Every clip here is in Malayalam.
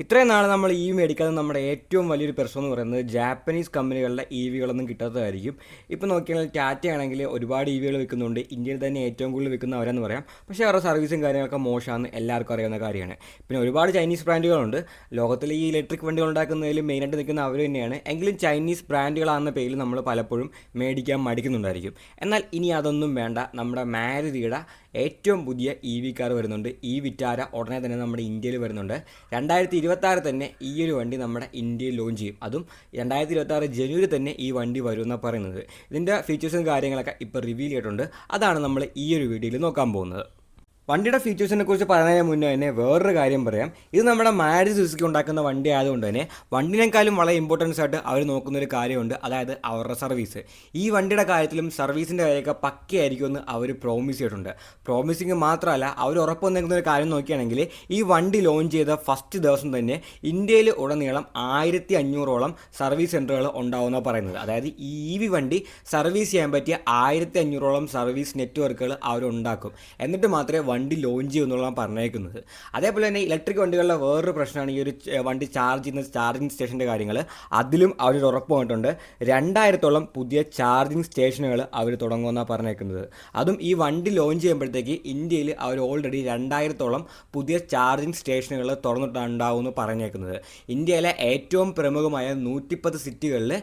ഇത്രയും നാൾ നമ്മൾ ഇ വി മേടിക്കാതെ നമ്മുടെ ഏറ്റവും വലിയൊരു പ്രശ്നം എന്ന് പറയുന്നത് ജാപ്പനീസ് കമ്പനികളുടെ ഇ വികളൊന്നും കിട്ടാത്തതായിരിക്കും. ഇപ്പോൾ നോക്കിയാൽ ടാറ്റ ആണെങ്കിൽ ഒരുപാട് ഇ വികൾ വിൽക്കുന്നുണ്ട്. ഇന്ത്യയിൽ തന്നെ ഏറ്റവും കൂടുതൽ വിൽക്കുന്ന അവരെന്ന് പറയാം. പക്ഷേ അവരുടെ സർവീസും കാര്യങ്ങളൊക്കെ മോശമാണെന്ന് എല്ലാവർക്കും അറിയാവുന്ന കാര്യമാണ്. പിന്നെ ഒരുപാട് ചൈനീസ് ബ്രാൻഡുകളുണ്ട് ലോകത്തിലെ ഈ ഇലക്ട്രിക് വണ്ടികൾ ഉണ്ടാക്കുന്നതിൽ മെയിനായിട്ട് നിൽക്കുന്ന അവർ തന്നെയാണ്. എങ്കിലും ചൈനീസ് ബ്രാൻഡുകളാണെന്ന പേരിൽ നമ്മൾ പലപ്പോഴും മേടിക്കാൻ മടിക്കുന്നുണ്ടായിരിക്കും. എന്നാൽ ഇനി അതൊന്നും വേണ്ട. നമ്മുടെ മാരുതിയുടെ ഏറ്റവും പുതിയ ഇ വി കാർ വരുന്നുണ്ട്. ഇ വിറ്റാര ഉടനെ തന്നെ നമ്മുടെ ഇന്ത്യയിൽ വരുന്നുണ്ട്. രണ്ടായിരത്തി ഇരുപത്തി തന്നെ ഈ ഒരു വണ്ടി നമ്മുടെ ഇന്ത്യയിൽ ലോഞ്ച് ചെയ്യും. അതും രണ്ടായിരത്തി ഇരുപത്തി ജനുവരി തന്നെ ഈ വണ്ടി വരുമെന്നാണ് പറയുന്നത്. ഇതിന്റെ ഫീച്ചേഴ്സും കാര്യങ്ങളൊക്കെ ഇപ്പോൾ റിവീൽ ചെയ്തിട്ടുണ്ട്. അതാണ് നമ്മൾ ഈ ഒരു വീഡിയോയിൽ നോക്കാൻ പോകുന്നത്. വണ്ടിയുടെ ഫീച്ചേഴ്സിനെ കുറിച്ച് പറയുന്നതിന് മുന്നേ തന്നെ വേറൊരു കാര്യം പറയാം. ഇത് നമ്മുടെ മാരുതി സുസുക്കി ഉണ്ടാക്കുന്ന വണ്ടി ആയതുകൊണ്ട് തന്നെ വണ്ടിനേക്കാളും വളരെ ഇമ്പോർട്ടൻസ് ആയിട്ട് അവർ നോക്കുന്ന ഒരു കാര്യമുണ്ട്. അതായത് അവരുടെ സർവീസ് ഈ വണ്ടിയുടെ കാര്യത്തിലും സർവീസിന്റെ കാര്യമൊക്കെ പക്കയായിരിക്കുമെന്ന് അവർ പ്രോമിസ് ചെയ്തിട്ടുണ്ട്. പ്രോമിസിങ് മാത്രമല്ല അവർ ഉറപ്പ് ഒരു കാര്യം നോക്കുകയാണെങ്കിൽ ഈ വണ്ടി ലോഞ്ച് ചെയ്ത ഫസ്റ്റ് ദിവസം തന്നെ ഇന്ത്യയിൽ ഉടനീളം ആയിരത്തി അഞ്ഞൂറോളം സർവീസ് സെന്ററുകൾ ഉണ്ടാവുമെന്നാണ് പറയുന്നത്. അതായത് ഈ വി വണ്ടി സർവീസ് ചെയ്യാൻ പറ്റിയ ആയിരത്തി അഞ്ഞൂറോളം സർവീസ് നെറ്റ്വർക്കുകൾ അവരുണ്ടാക്കും എന്നിട്ട് മാത്രമേ വണ്ടി ലോഞ്ച് ചെയ്യൂ എന്നുള്ളതാണ് പറഞ്ഞേക്കുന്നത്. അതേപോലെ തന്നെ ഇലക്ട്രിക് വണ്ടികളുടെ വേറൊരു പ്രശ്നമാണ് ഈ ഒരു വണ്ടി ചാർജ് ചെയ്യുന്ന ചാർജിങ് സ്റ്റേഷന്റെ കാര്യങ്ങൾ. അതിലും അവർ ഉറപ്പ് വന്നിട്ടുണ്ട്. രണ്ടായിരത്തോളം പുതിയ ചാർജിങ് സ്റ്റേഷനുകൾ അവർ തുടങ്ങുമെന്നാണ് പറഞ്ഞേക്കുന്നത്. അതും ഈ വണ്ടി ലോഞ്ച് ചെയ്യുമ്പോഴത്തേക്ക് ഇന്ത്യയിൽ അവർ ഓൾറെഡി രണ്ടായിരത്തോളം പുതിയ ചാർജിങ് സ്റ്റേഷനുകൾ തുറന്നിട്ടുണ്ടാവുമെന്ന് പറഞ്ഞേക്കുന്നത്. ഇന്ത്യയിലെ ഏറ്റവും പ്രമുഖമായ നൂറ്റിപ്പത്ത് സിറ്റികളിൽ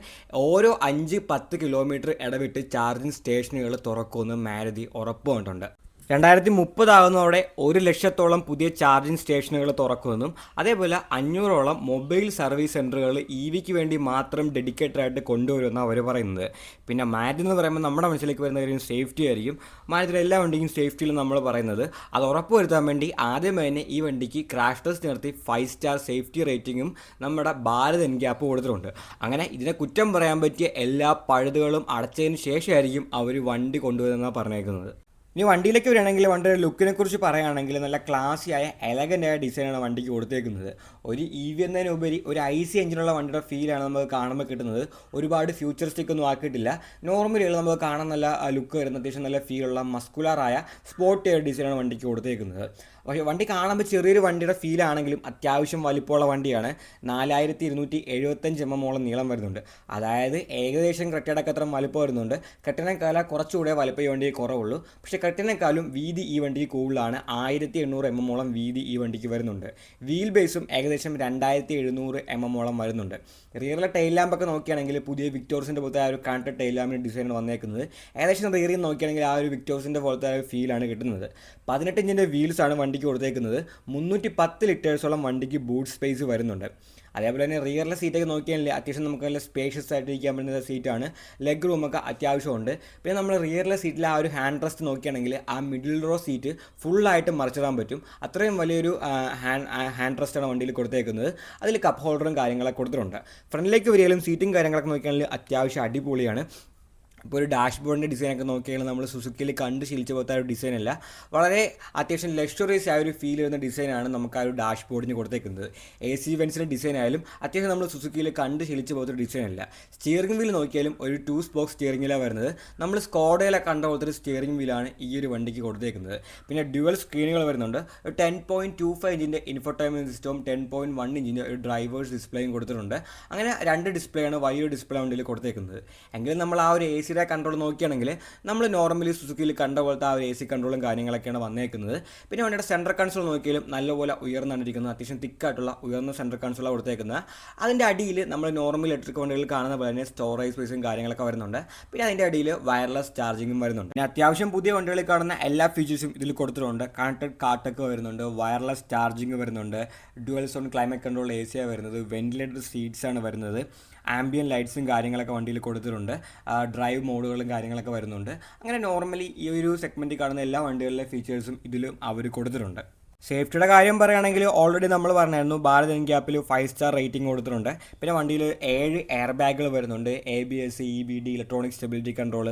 ഓരോ അഞ്ച് പത്ത് കിലോമീറ്റർ ഇടവിട്ട് ചാർജിങ് സ്റ്റേഷനുകൾ തുറക്കുമെന്ന് മാരുതി ഉറപ്പ് വന്നിട്ടുണ്ട്. രണ്ടായിരത്തി മുപ്പതാകുന്നതോടെ ഒരു ലക്ഷത്തോളം പുതിയ ചാർജിങ് സ്റ്റേഷനുകൾ തുറക്കുമെന്നും അതേപോലെ അഞ്ഞൂറോളം മൊബൈൽ സർവീസ് സെന്ററുകൾ ഇ വിക്ക് വേണ്ടി മാത്രം ഡെഡിക്കേറ്റഡ് ആയിട്ട് കൊണ്ടുവരുമെന്നാണ് അവർ പറയുന്നത്. പിന്നെ മാറ്റ് എന്ന് പറയുമ്പോൾ നമ്മുടെ മനസ്സിലേക്ക് വരുന്ന കാര്യം സേഫ്റ്റി ആയിരിക്കും. മാറ്റിൽ എല്ലാ വണ്ടിക്കും സേഫ്റ്റിയിൽ നമ്മൾ പറയുന്നത്. അത് ഉറപ്പുവരുത്താൻ വേണ്ടി ആദ്യം തന്നെ ഈ വണ്ടിക്ക് ക്രാഷ് ടെസ്റ്റ് നടത്തി ഫൈവ് സ്റ്റാർ സേഫ്റ്റി റേറ്റിങ്ങും നമ്മുടെ ഭാരത് എൻ ഗ്യാപ്പ് കൊടുത്തിട്ടുണ്ട്. അങ്ങനെ ഇതിനെ കുറ്റം പറയാൻ പറ്റിയ എല്ലാ പഴുതുകളും അടച്ചതിന് ശേഷമായിരിക്കും അവർ വണ്ടി കൊണ്ടുവരുന്നതെന്നാണ് പറഞ്ഞേക്കുന്നത്. ഇനി വണ്ടിയിലേക്ക് വരികയാണെങ്കിൽ വണ്ടിയുടെ ലുക്കിനെ കുറിച്ച് പറയുകയാണെങ്കിൽ നല്ല ക്ലാസിയായ എലഗന്റായ ഡിസൈനാണ് വണ്ടിക്ക് കൊടുത്തേക്കുന്നത്. ഒരു ഇ വി എന്നതിനുപരി ഒരു ഐ സി എഞ്ചിനുള്ള വണ്ടിയുടെ ഫീലാണ് നമുക്ക് കാണുമ്പോൾ കിട്ടുന്നത്. ഒരുപാട് ഫ്യൂച്ചറിസ്റ്റിക് ഒന്നും ആക്കിയിട്ടില്ല. നോർമലി നമുക്ക് കാണാൻ നല്ല ലുക്ക് വരുന്ന അത്യാവശ്യം നല്ല ഫീലുള്ള മസ്കുലറായ സ്പോർട്ട് ഡിസൈനാണ് വണ്ടിക്ക് കൊടുത്തേക്കുന്നത്. പക്ഷേ വണ്ടി കാണുമ്പോൾ ചെറിയൊരു വണ്ടിയുടെ ഫീലാണെങ്കിലും അത്യാവശ്യം വലിപ്പമുള്ള വണ്ടിയാണ്. നാലായിരത്തി ഇരുന്നൂറ്റി എഴുപത്തഞ്ച് എം എമ്മോളം നീളം വരുന്നുണ്ട്. അതായത് ഏകദേശം ക്രെറ്റയുടെ അത്ര വലിപ്പം വരുന്നുണ്ട്. ക്രെറ്റനേക്കാളും കുറച്ചുകൂടെ വലിപ്പം ഈ വണ്ടിക്ക് കുറവുള്ളൂ. പക്ഷേ ക്രെറ്റനേക്കാളും വീതി ഈ വണ്ടിക്ക് കൂടുതലാണ്. ആയിരത്തി എണ്ണൂറ് എം എമ്മോളം വീതി ഈ വണ്ടിക്ക് വരുന്നുണ്ട്. വീൽ ബേസും ഏകദേശം രണ്ടായിരത്തി എഴുന്നൂറ് എം എമ്മോളം വരുന്നുണ്ട്. റിയറിലെ ടൈൽ ലാമ്പൊക്കെ നോക്കുകയാണെങ്കിൽ പുതിയ വിക്ടോർസിന്റെ പോലത്തെ ആ ഒരു കണ്ട ടൈൽ ലാമ്പിന്റെ ഡിസൈൻ വന്നേക്കുന്നത്. ഏകദേശം റിയറിൽ നോക്കുകയാണെങ്കിൽ ആ ഒരു വിക്ടോർസിന്റെ പോലത്തെ ആ ഒരു ഫീലാണ് കിട്ടുന്നത്. പതിനെട്ട് ഇഞ്ചിന്റെ വീൽസാണ് വണ്ടിക്ക് കൊടുത്തേക്കുന്നത് മുന്നൂറ്റി പത്ത് ലിറ്റേഴ്സോളം വണ്ടിക്ക് ബൂട്ട് സ്പേസ് വരുന്നുണ്ട്. അതേപോലെ തന്നെ റിയറിലെ സീറ്റൊക്കെ നോക്കിയാൽ അത്യാവശ്യം നമുക്ക് നല്ല സ്പേഷ്യസ് ആയിട്ട് ഇരിക്കാൻ പറ്റുന്ന സീറ്റാണ് ലെഗ് റൂമൊക്കെ അത്യാവശ്യമുണ്ട്. പിന്നെ നമ്മൾ റിയറിലെ സീറ്റിലെ ആ ഒരു ഹാൻഡ് റെസ്റ്റ് നോക്കുകയാണെങ്കിൽ ആ മിഡിൽ റോ സീറ്റ് ഫുള്ളായിട്ട് മറിച്ചിടാൻ പറ്റും. അത്രയും വലിയൊരു ഹാൻഡ് ഹാൻഡ് റെസ്റ്റാണ് വണ്ടിയിൽ കൊടുത്തേക്കുന്നത്. അതിൽ കപ്പ് ഹോൾഡറും കാര്യങ്ങളൊക്കെ കൊടുത്തിട്ടുണ്ട്. ഫ്രണ്ടിലേക്ക് വരികയാലും സീറ്റും കാര്യങ്ങളൊക്കെ നോക്കിയാണെങ്കിൽ അത്യാവശ്യം അടിപൊളിയാണ്. ഇപ്പോൾ ഒരു ഡാഷ്ബോർഡിന്റെ ഡിസൈനൊക്കെ നോക്കിയാൽ നമ്മൾ സുസുക്കിയിൽ കണ്ട് ശീലിച്ച പോലത്തെ ഒരു ഡിസൈൻ അല്ല. വളരെ അത്യാവശ്യം ലക്ഷറീസ് ആയ ഒരു ഫീൽ വരുന്ന ഡിസൈനാണ് നമുക്ക് ആ ഒരു ഡാഷ്ബോർഡിന് കൊടുത്തേക്കുന്നത്. എ സി വെൻസിന്റെ ഡിസൈൻ ആയാലും അത്യാവശ്യം നമ്മൾ സുസുക്കിയിൽ കണ്ട് ശീലിച്ച പോലത്തെ ഒരു ഡിസൈൻ അല്ല. സ്റ്റിയറിംഗ് വീൽ നോക്കിയാലും ഒരു ടൂ സ്പോക്ക് സ്റ്റിയറിംഗ് വീലാണ് വരുന്നത്. നമ്മൾ സ്കോഡയിലെ കണ്ട പോലത്തെ ഒരു സ്റ്റിയറിംഗ് വീലാണ് ഈ ഒരു വണ്ടിക്ക് കൊടുത്തേക്കുന്നത്. പിന്നെ ഡ്യുവൽ സ്ക്രീനുകൾ വരുന്നുണ്ട്. ഒരു ടെൻ പോയിന്റ് ടു ഫൈവ് ഇഞ്ചിന്റെ ഇൻഫോടൈൻമെന്റ് സിസ്റ്റവും ടെൻ പോയിന്റ് വൺ ഇഞ്ചിന്റെ ഒരു ഡ്രൈവേഴ്സ് ഡിസ്പ്ലേയും കൊടുത്തിട്ടുണ്ട്. അങ്ങനെ രണ്ട് ഡിസ്പ്ലേ ആണ് വലിയൊരു ഡിസ്പ്ലേ വണ്ടിയിൽ കൊടുത്തേക്കുന്നത്. എങ്കിലും നമ്മൾ ആ ഒരു എ സിയുടെ കൺട്രോൾ നോക്കുകയാണെങ്കിൽ നമ്മൾ നോർമലി സുസുക്കിയിൽ കണ്ട പോലത്തെ ആ ഒരു എ സി കൺട്രോളും കാര്യങ്ങളൊക്കെയാണ് വന്നേക്കുന്നത്. പിന്നെ വണ്ടിയുടെ സെൻട്രൽ കൺസോൾ നോക്കിയാലും നല്ലപോലെ ഉയർന്നിരിക്കുന്നത് അത്യാവശ്യം തിക്കായിട്ടുള്ള ഉയർന്ന സെൻട്രൽ കൺസോളാണ് കൊടുത്തേക്കുന്നത്. അതിന്റെ അടിയിൽ നമ്മൾ നോർമൽ ഇലക്ട്രിക് വണ്ടികളിൽ കാണുന്ന പോലെ തന്നെ സ്റ്റോറേജ് സ്പേസും കാര്യങ്ങളൊക്കെ വരുന്നുണ്ട്. പിന്നെ അതിന്റെ അടിയിൽ വയർലെസ് ചാർജിങ്ങും വരുന്നുണ്ട്. പിന്നെ അത്യാവശ്യം പുതിയ വണ്ടികളിൽ കാണുന്ന എല്ലാ ഫീച്ചേഴ്സും ഇതിൽ കൊടുത്തിട്ടുണ്ട്. കണക്റ്റഡ് കാർട്ടൊക്കെ വരുന്നുണ്ട് വയർലെസ് ചാർജിങ് വരുന്നുണ്ട് dual zone climate control A സിയാണ് വരുന്നത് വെന്റിലേറ്റഡ് സീറ്റ്സ് ആണ് വരുന്നത് ആംബിയൻ ലൈറ്റ്സും കാര്യങ്ങളൊക്കെ വണ്ടിയിൽ കൊടുത്തിട്ടുണ്ട്. ഡ്രൈവ് മോഡുകളും കാര്യങ്ങളൊക്കെ വരുന്നുണ്ട്. അങ്ങനെ നോർമലി ഈ ഒരു സെഗ്മെന്റിൽ കാണുന്ന എല്ലാ വണ്ടികളിലെ ഫീച്ചേഴ്സും ഇതിലും അവർ കൊടുത്തിട്ടുണ്ട്. സേഫ്റ്റിയുടെ കാര്യം പറയുകയാണെങ്കിൽ ഓൾറെഡി നമ്മൾ പറഞ്ഞായിരുന്നു ഭാരത് എൻ ക്യാപ്പിൽ ഫൈവ് സ്റ്റാർ റേറ്റിംഗ് കൊടുത്തിട്ടുണ്ട്. പിന്നെ വണ്ടിയിൽ ഏഴ് എയർ ബാഗുകൾ വരുന്നുണ്ട്. A B S E B D electronic stability control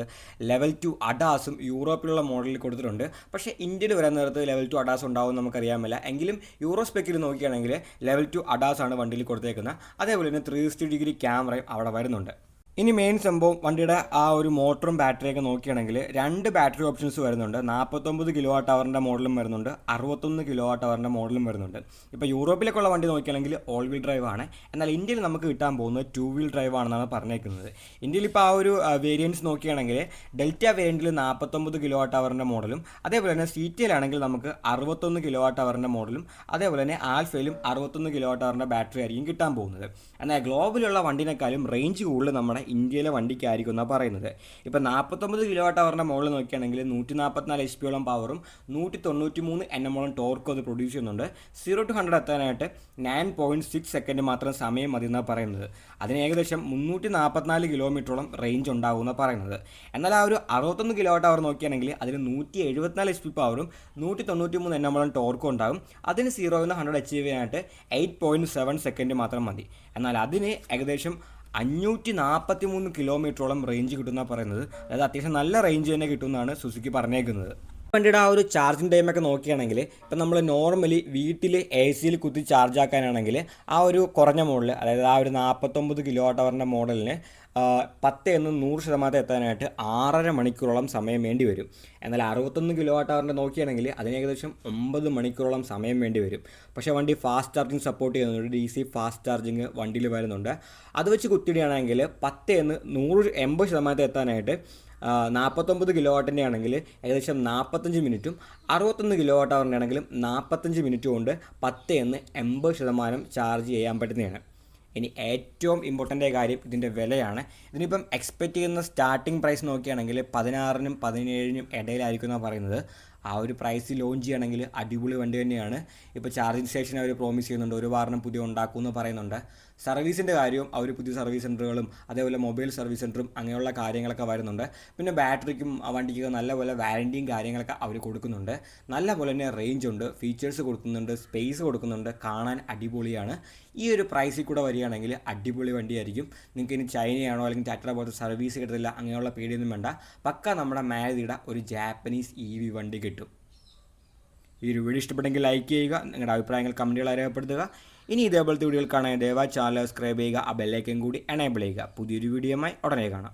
level two അഡാസും യൂറോപ്പിലുള്ള മോഡലിൽ കൊടുത്തിട്ടുണ്ട്. പക്ഷേ ഇന്ത്യയിൽ വരാൻ നേരത്ത് ലെവൽ ടു അഡാസ് ഉണ്ടാവും നമുക്കറിയാമല്ല എങ്കിലും യൂറോ സ്പെക്കിൽ നോക്കുകയാണെങ്കിൽ ലെവൽ ടു അഡാസ് ആണ് വണ്ടിയിൽ കൊടുത്തേക്കുന്നത്. അതേപോലെ തന്നെ ത്രീ സിക്സ്റ്റി ഡിഗ്രി ക്യാമറയും അവിടെ വരുന്നുണ്ട്. ഇനി മെയിൻ സംഭവം വണ്ടിയുടെ ആ ഒരു മോട്ടറും ബാറ്ററിയൊക്കെ നോക്കുകയാണെങ്കിൽ രണ്ട് ബാറ്ററി ഓപ്ഷൻസ് വരുന്നുണ്ട്. നാൽപ്പത്തൊമ്പത് കിലോ വാട്ട് അവറിന്റെ മോഡലും വരുന്നുണ്ട്. അറുപത്തൊന്ന് കിലോ വാട്ട് അവറിന്റെ മോഡലും വരുന്നുണ്ട്. ഇപ്പോൾ യൂറോപ്പിലേക്കുള്ള വണ്ടി നോക്കുകയാണെങ്കിൽ ഓൾ വീൽ ഡ്രൈവ് ആണ്. എന്നാൽ ഇന്ത്യയിൽ നമുക്ക് കിട്ടാൻ പോകുന്നത് ടു വീൽ ഡ്രൈവ് ആണെന്നാണ് പറഞ്ഞേക്കുന്നത്. ഇന്ത്യയിൽ ഇപ്പോൾ ആ ഒരു വേരിയൻസ് നോക്കുകയാണെങ്കിൽ ഡെൽറ്റ വേരിയന്റിൽ നാൽപ്പത്തൊമ്പത് കിലോ വാട്ട് അവറിന്റെ മോഡലും അതേപോലെ തന്നെ സീറ്റിയിലാണെങ്കിൽ നമുക്ക് അറുപത്തൊന്ന് കിലോ വാട്ട് അവറിന്റെ മോഡലും അതേപോലെ തന്നെ ആൽഫയിലും അറുപത്തൊന്ന് കിലോ വാട്ട് അവറിന്റെ ബാറ്ററി ആയിരിക്കും കിട്ടാൻ പോകുന്നത്. എന്നാൽ ഗ്ലോബലുള്ള വണ്ടിനേക്കാളും റേഞ്ച് കൂടുതൽ നമ്മുടെ ഇന്ത്യയിലെ വണ്ടിക്കായിരിക്കും എന്നാണ് പറയുന്നത്. ഇപ്പോൾ നാൽപ്പത്തൊമ്പത് കിലോ വാട്ട് അവറിന്റെ മുകളിൽ നോക്കുകയാണെങ്കിൽ നൂറ്റി നാൽപ്പത്തിനാല് എച്ച് പിയോളം പവറും നൂറ്റി തൊണ്ണൂറ്റി മൂന്ന് എൻ എമ്മോളം ടോർക്കും അത് പ്രൊഡ്യൂസ് ചെയ്യുന്നുണ്ട്. സീറോ ടു ഹൺഡ്രഡ് എത്താനായിട്ട് നയൻ പോയിന്റ് സിക്സ് സെക്കൻഡ് മാത്രം സമയം മതി എന്നാണ് പറയുന്നത്. അതിന് ഏകദേശം മുന്നൂറ്റി നാൽപ്പത്തിനാല് കിലോമീറ്ററോളം റേഞ്ച് ഉണ്ടാകും എന്നാണ് പറയുന്നത്. എന്നാൽ ആ ഒരു അറുപത്തൊന്ന് കിലോ വാട്ട് അവർ നോക്കുകയാണെങ്കിൽ അതിന് നൂറ്റി എഴുപത്തിനാല് എച്ച് പി പവറും നൂറ്റി തൊണ്ണൂറ്റി മൂന്ന് എൻ എമ്മോളം ടോർക്കും ഉണ്ടാകും അതിന് സീറോ നിന്ന് ഹൺഡ്രഡ് അച്ചീവ് ചെയ്യാനായിട്ട് എയ്റ്റ് പോയിന്റ് സെവൻ സെക്കൻഡ് മാത്രം മതി. എന്നാൽ അതിന് ഏകദേശം അഞ്ഞൂറ്റി നാൽപ്പത്തി മൂന്ന് കിലോമീറ്ററോളം റേഞ്ച് കിട്ടുന്ന പറയുന്നത്. അതായത് അത്യാവശ്യം നല്ല റേഞ്ച് തന്നെ കിട്ടുമെന്നാണ് സുസുക്കി പറഞ്ഞേക്കുന്നത്. വണ്ടിയുടെ ആ ഒരു ചാർജിങ് ടൈമൊക്കെ നോക്കുകയാണെങ്കിൽ ഇപ്പം നമ്മൾ നോർമലി വീട്ടിൽ എ സിയിൽ കുത്തി ചാർജ് ആക്കാനാണെങ്കിൽ ആ ഒരു കുറഞ്ഞ മോഡൽ അതായത് ആ ഒരു നാൽപ്പത്തൊമ്പത് കിലോ വാട്ട് മോഡലിന് പത്ത് എന്ന് നൂറ് ശതമാനത്തിൽ എത്താനായിട്ട് ആറര മണിക്കൂറോളം സമയം വേണ്ടി വരും. എന്നാൽ അറുപത്തൊന്ന് കിലോ വാട്ട് അവറിന്റെ നോക്കുകയാണെങ്കിൽ അതിന് ഏകദേശം ഒമ്പത് മണിക്കൂറോളം സമയം വേണ്ടി വരും. പക്ഷേ വണ്ടി ഫാസ്റ്റ് ചാർജിങ് സപ്പോർട്ട് ചെയ്യുന്നുണ്ട്. ഡി സി ഫാസ്റ്റ് ചാർജിങ് വണ്ടിയിൽ വരുന്നുണ്ട്. അത് വെച്ച് കുത്തിയിടുകയാണെങ്കിൽ പത്ത് എന്ന് നൂറ് എൺപത് ശതമാനത്തിൽ എത്താനായിട്ട് നാൽപ്പത്തൊമ്പത് കിലോ വാട്ടിന്റെ ആണെങ്കിൽ ഏകദേശം നാൽപ്പത്തഞ്ച് മിനിറ്റും അറുപത്തൊന്ന് കിലോ വാട്ട് അവറിന്റെ ആണെങ്കിലും നാൽപ്പത്തഞ്ച് മിനിറ്റ് കൊണ്ട് പത്ത് എന്ന് എൺപത് ശതമാനം ചാർജ് ചെയ്യാൻ പറ്റുന്നതാണ്. ഇനി ഏറ്റവും ഇമ്പോർട്ടന്റ് കാര്യം ഇതിന്റെ വിലയാണ്. ഇതിനിപ്പം എക്സ്പെക്റ്റ് ചെയ്യുന്ന സ്റ്റാർട്ടിംഗ് പ്രൈസ് നോക്കുകയാണെങ്കിൽ പതിനാറിനും പതിനേഴിനും ഇടയിലായിരിക്കും എന്നാണ് പറയുന്നത്. ആ ഒരു പ്രൈസ് ലോഞ്ച് ചെയ്യണമെങ്കിൽ അടിപൊളി വണ്ടി തന്നെയാണ്. ഇപ്പോൾ ചാർജിങ് സ്റ്റേഷൻ അവർ പ്രോമിസ് ചെയ്യുന്നുണ്ട് ഒരു വാറിനും പുതിയ ഉണ്ടാക്കുമെന്ന് പറയുന്നുണ്ട്. സർവീസിന്റെ കാര്യവും അവർ പുതിയ സർവീസ് സെന്ററുകളും അതേപോലെ മൊബൈൽ സർവീസ് സെന്ററും അങ്ങനെയുള്ള കാര്യങ്ങളൊക്കെ വരുന്നുണ്ട്. പിന്നെ ബാറ്ററിക്കും വണ്ടിക്ക് നല്ലപോലെ വാരണ്ടിയും കാര്യങ്ങളൊക്കെ അവർ കൊടുക്കുന്നുണ്ട്. നല്ലപോലെ തന്നെ റേഞ്ച് ഉണ്ട്. ഫീച്ചേഴ്സ് കൊടുക്കുന്നുണ്ട് സ്പേസ് കൊടുക്കുന്നുണ്ട്. കാണാൻ അടിപൊളിയാണ്. ഈ ഒരു പ്രൈസിൽ കൂടെ വരികയാണെങ്കിൽ അടിപൊളി വണ്ടിയായിരിക്കും. നിങ്ങൾക്ക് ഇനി ചൈനയാണോ അല്ലെങ്കിൽ ടാറ്റ പോലത്തെ സർവീസ് കിട്ടത്തില്ല അങ്ങനെയുള്ള പേടിയൊന്നും വേണ്ട. പക്ക നമ്മുടെ മാരുതിയുടെ ഒരു ജാപ്പനീസ് ഇ വി വണ്ടി കിട്ടും. ഈ ഒരു വീഡിയോ ഇഷ്ടപ്പെട്ടെങ്കിൽ ലൈക്ക് ചെയ്യുക നിങ്ങളുടെ അഭിപ്രായങ്ങൾ കമന്റുകൾ അറിയപ്പെടുത്തുക ഇനി ഇതേപോലത്തെ വീഡിയോകൾ കാണാൻ ദയവായി ചാനൽ സബ്സ്ക്രൈബ് ചെയ്യുക ആ ബെല്ലൈക്കും കൂടി എനേബിൾ ചെയ്യുക. പുതിയൊരു വീഡിയോയുമായി ഉടനെ കാണാം.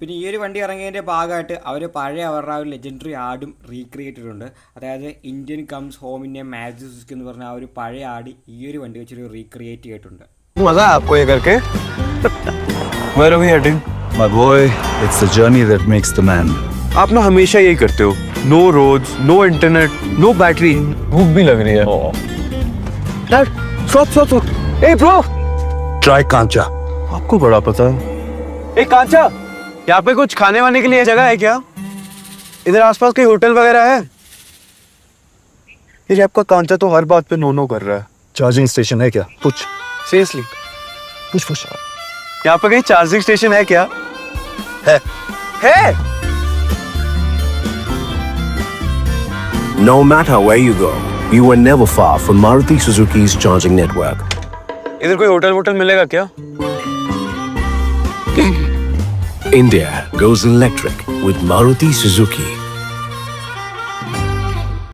പിന്നെ ഈ ഒരു വണ്ടി ഇറങ്ങിയതിന്റെ ഭാഗമായിട്ട് അവർ പഴയ അവരുടെ ഒരു ലെജൻഡറി ആടും റീക്രിയേറ്റ് ചെയ്തിട്ടുണ്ട് അതായത് ഇന്ത്യൻ കംസ് ഹോമിന്റെ മാജ് സുസ്കി എന്ന് പറഞ്ഞ ആ ഒരു പഴയ ആട് ഈ ഒരു വണ്ടി വെച്ചൊരു റീക്രിയേറ്റ് ചെയ്തിട്ടുണ്ട് आप ना हमेशा यही करते हो। No roads no internet no battery भूख भी लग रही है। Dad, stop, stop, stop. Hey, bro. Try Kancha. आपको बड़ा पता है। ए कांचा यहाँ पे कुछ खाने वाने के लिए जगह है क्या? इधर आसपास कोई होटल वगैरह है? ये आपका कांचा तो हर बात पे नो नो कर रहा है। Charging station है क्या? कुछ सीरियसली पूछ पूछ. यहाँ पे कहीं चार्जिंग स्टेशन है क्या? है. है? No matter where you go, you are never far from Maruti Suzuki's charging network. इधर कोई होटल वोटल मिलेगा क्या India goes electric with Maruti Suzuki.